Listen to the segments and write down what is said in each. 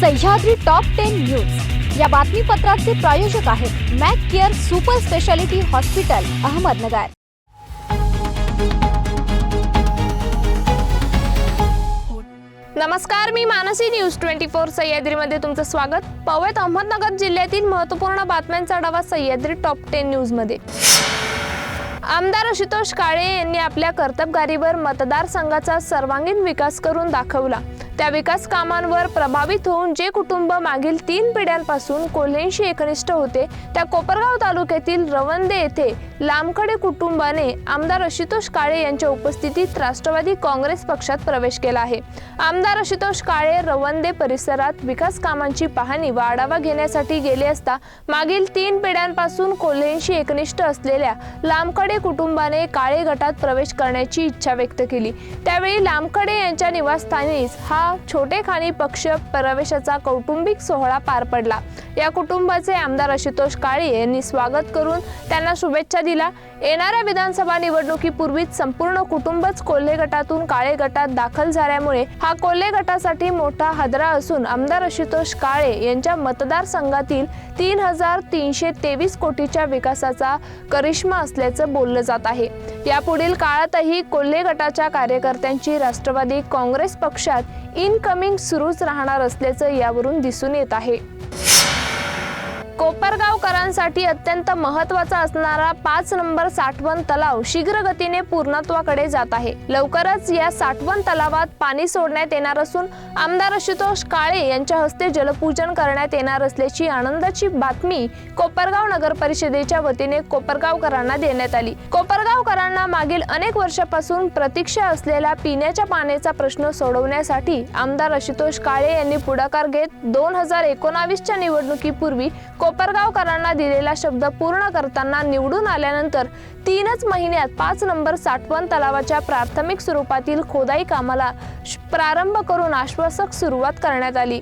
Sahyadri top ten news या बातमीपत्राचे प्रायोजक आहेत Mac care super speciality hospital Ahmednagar. नमस्कार मी मानसी न्यूज ट्वेंटी फोर सह्याद्रीमध्ये तुमचं स्वागत. पवेत अहमदनगर जिल्ह्यातील महत्त्वपूर्ण बातम्यांचा आढावा सह्याद्री टॉप टेन न्यूजमध्ये आमदार आशुतोष काळे यांनी आपल्या कर्तबगारीवर मतदारसंघाचा सर्वांगीण विकास करून दाखवला. त्या विकास कामांवर प्रभावित होऊन जे कुटुंब मागील तीन पिढ्यांपासून कोल्हेंशी एकनिष्ठ होते त्या कोपरगाव तालुक्यातील रवंदे येथे लांबखडे कुटुंबाने आमदार आशुतोष काळे यांच्या उपस्थितीत राष्ट्रवादी काँग्रेस पक्षात प्रवेश केला आहे. आमदार आशुतोष काळे रवंदे परिसरात विकास कामांची पाहणी व आढावा घेण्यासाठी गेले असता मागील तीन पिढ्यांपासून कोल्हेंशी एकनिष्ठ असलेल्या लांबखडे कुटुंबाने काळे गटात प्रवेश करण्याची इच्छा व्यक्त केली. त्यावेळी लांबखडे यांच्या निवासस्थानीच हा छोटेखानी पक्ष प्रवेशाचा कौटुंबिक सोहळा पार पडला. या कुटुंबाचे आमदार आशुतोष काळे यांनी स्वागत करून त्यांना शुभेच्छा दिला येणाऱ्या विधानसभा निवडणुकीपूर्वीच संपूर्ण कुटुंबच कोल्हे गटातून काळे गटात दाखल झाल्यामुळे हा कोल्हे गटासाठी मोठा हादरा असून आमदार आशुतोष काळे यांच्या मतदारसंघातील तीन हजार तीनशे तेवीस कोटीच्या विकासाचा करिश्मा असल्याचं बोललं जात आहे. यापुढील काळातही कोल्हे गटाच्या कार्यकर्त्यांची राष्ट्रवादी काँग्रेस पक्षात इनकमिंग सुरूच राहणार असल्याचं यावरून दिसून येत आहे. कोपरगावकरांसाठी अत्यंत महत्त्वाचा असणारा पाच नंबर साठवण तलाव शीघ्र गतीने पूर्णत्वाकडे जात आहे. लवकरच या साठवण तलावात पाणी सोडण्यात येणार असून आमदार आशुतोष काळे यांच्या हस्ते जलपूजन करण्यात येणार असल्याची आनंदाची बातमी कोपरगाव नगर परिषदेच्या वतीने कोपरगावकरांना देण्यात आली. कोपरगावकरांना मागील अनेक वर्षापासून प्रतीक्षा असलेला पिण्याच्या पाण्याचा प्रश्न सोडवण्यासाठी आमदार आशुतोष काळे यांनी पुढाकार घेत दोन हजार एकोणावीसच्या निवडणुकीपूर्वी को कोपरगावकरांना दिलेला शब्द पूर्ण करताना निवडून आल्यानंतर तीनच महिन्यात पाच नंबर साठवण तलावाच्या प्राथमिक स्वरूपातील खोदाई कामाला श- प्रारंभ करून आश्वासक सुरुवात करण्यात आली.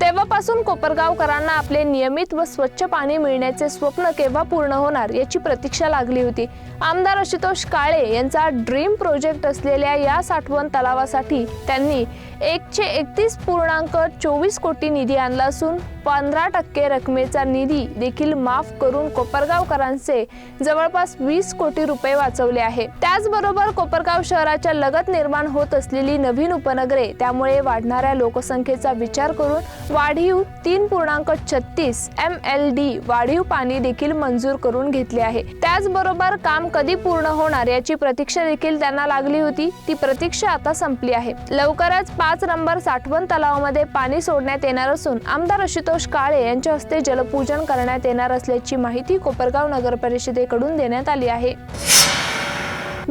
तेव्हापासून कोपरगावकरांना आपले नियमित व स्वच्छ पाणी मिळण्याचे स्वप्न केव्हा पूर्ण होणार याची प्रतीक्षा लागली होती. आमदार आशुतोष काळे यांचा ड्रीम प्रोजेक्ट असलेल्या या साठवण तलावासाठी त्यांनी एकशे एकतीस पूर्णांक चोवीस कोटी निधी आणला असून पंधरा टक्के रकमेचा निधी देखील माफ करून कोपरगावकरांचे जवळपास वीस कोटी रुपये वाचवले आहे. त्याचबरोबर कोपरगाव शहराच्या लगत निर्माण होत असलेली नवीन उपनगरे त्यामुळे वाढणाऱ्या लोकसंख्येचा विचार करून वाढीव तीन पूर्णांक छत्तीस एम एल डी वाढीव पाणी देखील मंजूर करून घेतले आहे. त्याचबरोबर काम कधी पूर्ण होणार याची प्रतीक्षा देखील त्यांना लागली होती. ती प्रतीक्षा आता संपली आहे. लवकरच पाच नंबर साठवण तलावामध्ये पाणी सोडण्यात येणार असून आमदार आशुतोष काळे यांच्या हस्ते जलपूजन करण्यात येणार असल्याची माहिती कोपरगाव नगर परिषदेकडून देण्यात आली आहे.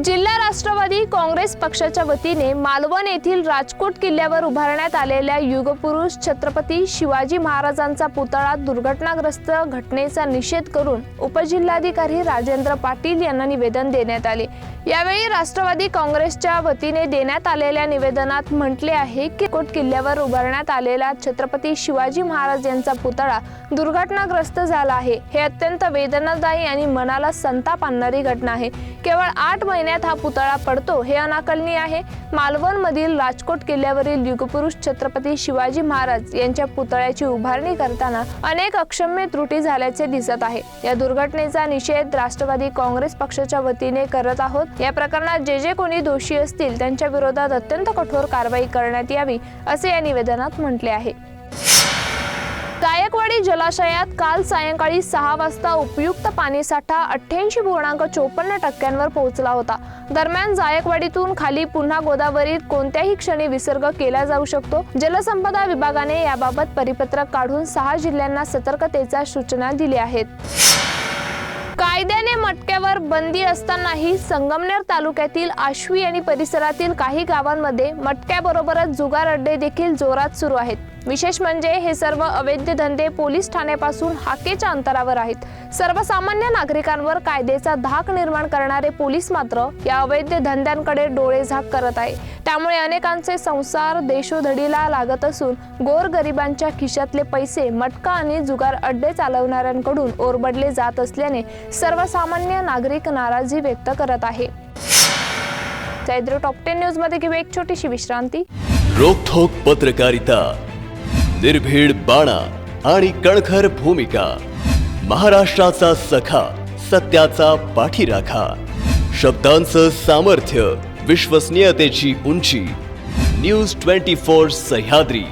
जिल्हा राष्ट्रवादी काँग्रेस पक्षाच्या वतीने मालवण येथील राजकोट किल्ल्यावर उभारण्यात आलेल्या युगपुरुष छत्रपती शिवाजी महाराजांचा पुतळा दुर्घटनाग्रस्त घटनेचा निषेध करून उपजिल्हाधिकारी राजेंद्र पाटील यांना निवेदन देण्यात आले. यावेळी राष्ट्रवादी काँग्रेसच्या वतीने देण्यात आलेल्या निवेदनात म्हटले आहे की कोट किल्ल्यावर उभारण्यात आलेला छत्रपती शिवाजी महाराज यांचा पुतळा दुर्घटनाग्रस्त झाला आहे. हे अत्यंत वेदनादायी आणि मनाला संताप आणणारी घटना आहे. केवळ आठ महिन्यात हा पुतळा पडतो हे अनाकलनीय आहे. मालवणमधील राजकोट किल्ल्यावरील युगपुरुष छत्रपती शिवाजी महाराज यांच्या पुतळ्याची उभारणी करताना अनेक अक्षम्य त्रुटी झाल्याचे दिसत आहे. या दुर्घटनेचा निषेध राष्ट्रवादी काँग्रेस पक्षाच्या वतीने करत आहोत. या प्रकरणात जे जे कोणी दोषी असतील त्यांच्या विरोधात अत्यंत कठोर कारवाई करण्यात यावी असे या निवेदनात म्हटले आहे. गायकवाडी जलाशयात काल सायंकाळी सहा वाजता उपयुक्त पाणीसाठा अठ्ठ्याऐंशी पूर्णांक चोपन्न टक्क्यांवर पोहोचला होता. दरम्यान जायकवाडीतून खाली पुन्हा गोदावरीत कोणत्याही क्षणी विसर्ग केला जाऊ शकतो. जलसंपदा विभागाने याबाबत परिपत्रक काढून सहा जिल्ह्यांना सतर्कतेच्या सूचना दिल्या आहेत. कायद्याने मटक्यावर बंदी असतानाही संगमनेर तालुक्यातील आश्वी आणि परिसरातील काही गावांमध्ये मटक्याबरोबरच जुगार अड्डे देखील जोरात सुरू आहेत. विशेष म्हणजे हे सर्व अवैध धंदे पोलीस ठाण्यापासून हाकेच्या अंतरावर आहेत. सर्वसामान्य नागरिकांवर कायद्याचा धाक निर्माण करणारे पोलीस मात्र या अवैध धंद्यांकडे डोळे झाक करत आहे. त्यामुळे अनेकांचे संसार देशोधडीला लागत असून गोरगरिबांच्या खिशातले पैसे मटका आणि जुगार अड्डे चालवणाऱ्यांकडून ओरबडले जात असल्याने सर्वसामान्य नागरिक नाराजी व्यक्त करत आहे. टॉप टेन न्यूजमध्ये घेऊ एक छोटीशी विश्रांती. रोखोक पत्रकारिता निर्भीड बाणा आणि कणखर भूमिका महाराष्ट्राचा सखा सत्याचा पाठीराखा शब्दांचं सामर्थ्य विश्वसनीयतेची उंची न्यूज ट्वेंटी फोर सह्याद्री.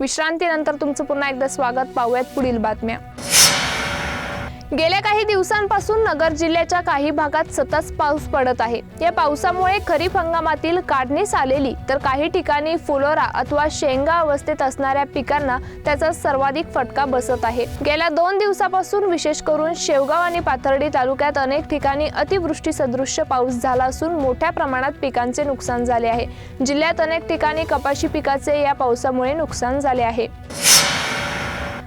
विश्रांतीनंतर तुमचं पुन्हा एकदा स्वागत. पाहूयात पुढील बातम्या. गेल्या काही दिवसांपासून नगर जिल्ह्याच्या काही भागात सतत पाऊस पडत आहे. या पावसामुळे खरीप हंगामातील काढणीस आलेली तर काही ठिकाणी फुलोरा अथवा शेंगा अवस्थेत असणाऱ्या पिकांना त्याचा सर्वाधिक फटका बसत आहे. गेल्या दोन दिवसापासून विशेष करून शेवगाव आणि पाथर्डी तालुक्यात अनेक ठिकाणी अतिवृष्टी सदृश्य पाऊस झाला असून मोठ्या प्रमाणात पिकांचे नुकसान झाले आहे. जिल्ह्यात अनेक ठिकाणी कपाशी पिकाचे या पावसामुळे नुकसान झाले आहे.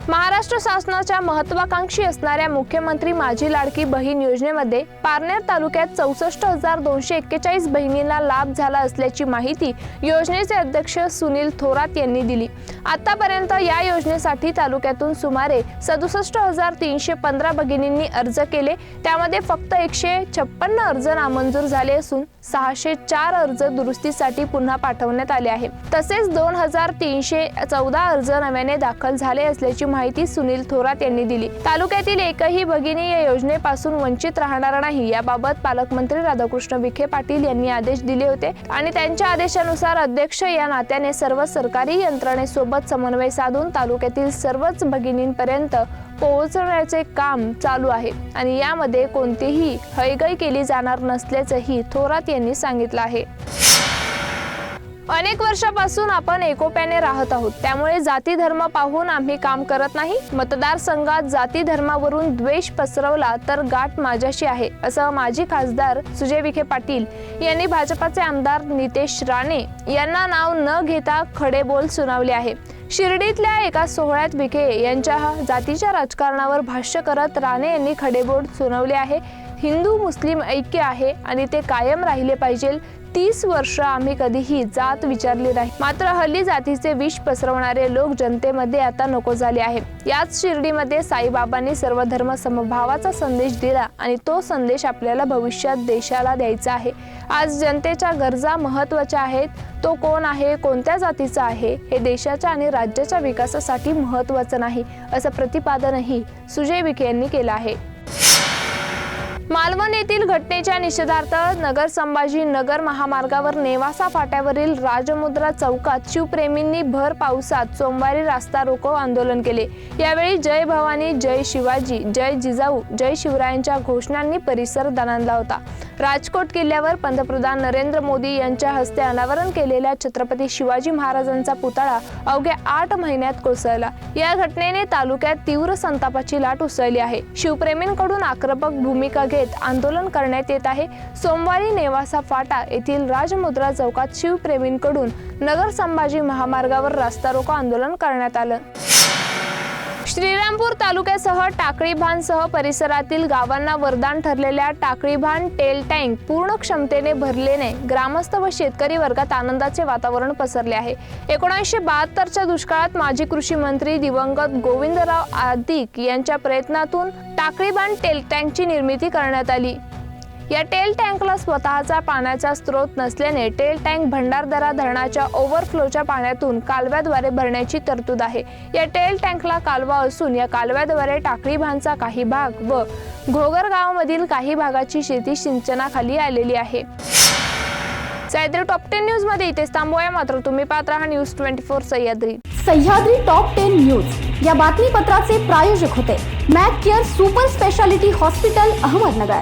महाराष्ट्र शासनाच्या महत्वाकांक्षी असणाऱ्या मुख्यमंत्री माझी लाडकी बहीण योजनेमध्ये पारनेर तालुक्यात चौसष्ट हजार दोनशे एक्केचाळीस बहिणींना लाभ झाला असल्याची माहिती योजनेचे अध्यक्ष सुनील थोरात यांनी दिली. आतापर्यंत या योजनेसाठी तालुक्यातून सुमारे सदुसष्ट हजार तीनशे पंधरा भगिनींनी अर्ज केले. त्यामध्ये फक्त एकशे छप्पन्न अर्ज नामंजूर झाले असून सहाशे चार अर्ज दुरुस्तीसाठी पुन्हा पाठवण्यात आले आहे. तसेच दोन हजार तीनशे चौदा अर्ज नव्याने दाखल झाले असल्याची माहिती सुनील थोरात यांनी दिली. तालुक्यातील एकही भगिनी या योजनेपासून वंचित राहणार नाही. याबाबत पालकमंत्री राधाकृष्ण विखे पाटील यांनी आदेश दिले होते आणि त्यांच्या आदेशानुसार अध्यक्ष या नात्याने सर्व सरकारी यंत्रणेसोबत समन्वय साधून तालुक्यातील सर्वच भगिनींपर्यंत पोहोचवण्याचे काम चालू आहे आणि यामध्ये कोणतीही हयगय केली जाणार नसल्याचंही थोरात यांनी सांगितलं आहे. अनेक वर्षापासून आपण एकोप्याने राहत आहोत. त्यामुळे जाती धर्म पाहून आम्ही काम करत नाही. मतदारसंघात जाती धर्मावरून द्वेष पसरवला तर गाठ माझ्याशी आहे असं माजी खासदार सुजय विखे पाटील यांनी भाजपाचे आमदार नितेश राणे यांना नाव न घेता खडे बोल सुनावले आहे. शिर्डीतल्या एका सोहळ्यात विखे यांच्या जातीच्या राजकारणावर भाष्य करत राणे यांनी खडेबोल सुनावले आहे. हिंदू मुस्लिम ऐक्य आहे आणि ते कायम राहिले पाहिजे तीस वर्ष आम्ही कधीही जात विचारली नाही. मात्र हल्ली जातीचे विष पसरवणारे लोक जनतेमध्ये आता नको झाले आहे. याच शिर्डीमध्ये साईबाबांनी सर्व धर्म समभावाचा संदेश दिला आणि तो संदेश आपल्याला भविष्यात देशाला द्यायचा आहे. आज जनतेच्या गरजा महत्त्वाच्या आहेत. तो कोण आहे कोणत्या जातीचा आहे हे देशाच्या आणि राज्याच्या विकासासाठी महत्वाचं नाही असं प्रतिपादनही सुजय विखे यांनी केलं आहे. मालवण येथील घटनेच्या निषेधार्थ नगर संभाजी नगर महामार्गावर नेवासा फाट्यावरील राजमुद्रा चौकात शिवप्रेमींनी भर पावसात सोमवारी रास्ता रोको आंदोलन केले. यावेळी जय भवानी जय शिवाजी जय जिजाऊ जय शिवरायांच्या घोषणांनी परिसर दणाणला होता. राजकोट किल्ल्यावर पंतप्रधान नरेंद्र मोदी यांच्या हस्ते अनावरण केलेल्या छत्रपती शिवाजी महाराजांचा पुतळा अवघ्या आठ महिन्यात कोसळला. या घटनेने तालुक्यात तीव्र संतापाची लाट उसळली आहे. शिवप्रेमींकडून आक्रमक भूमिका घेत आंदोलन करण्यात येत आहे. सोमवारी नेवासा फाटा येथील राजमुद्रा चौकात शिवप्रेमींकडून नगर संभाजी महामार्गावर रास्ता रोको आंदोलन करण्यात आलं. श्रीरामपूर तालुक्यासह टाकळीभानसह परिसरातील गावांना वरदान ठरलेल्या टाकळीभान टेल टँक पूर्ण क्षमतेने भरलेने ग्रामस्थ व शेतकरी वर्गात आनंदाचे वातावरण पसरले आहे. एकोणीसशे बहात्तरच्या दुष्काळात माजी कृषी मंत्री दिवंगत गोविंदराव आदिक यांच्या प्रयत्नातून टाकळीभान टेल टँकची निर्मिती करण्यात आली. या टेल टँकला स्वतःचा पाण्याचा स्रोत नसल्याने टेल टँक भंडारदरा धरणाच्या ओव्हरफ्लोच्या पाण्यातून कालव्याद्वारे भरण्याची तरतूद आहे. या टेल टँकला कालवा असून या कालव्याद्वारे टाकळी भानचा काही भाग व घोगरगावमधील काही भागाची शेती सिंचनाखाली आलेली आहे. सह्याद्री टॉप टेन न्यूजमध्ये इथेच थांबूया. मात्र तुम्ही पाहत राहा news twenty four Sahyadri. Sahyadri top ten news. या बातमीपत्राचे प्रायोजक होते. Mac care super speciality hospital Ahmednagar.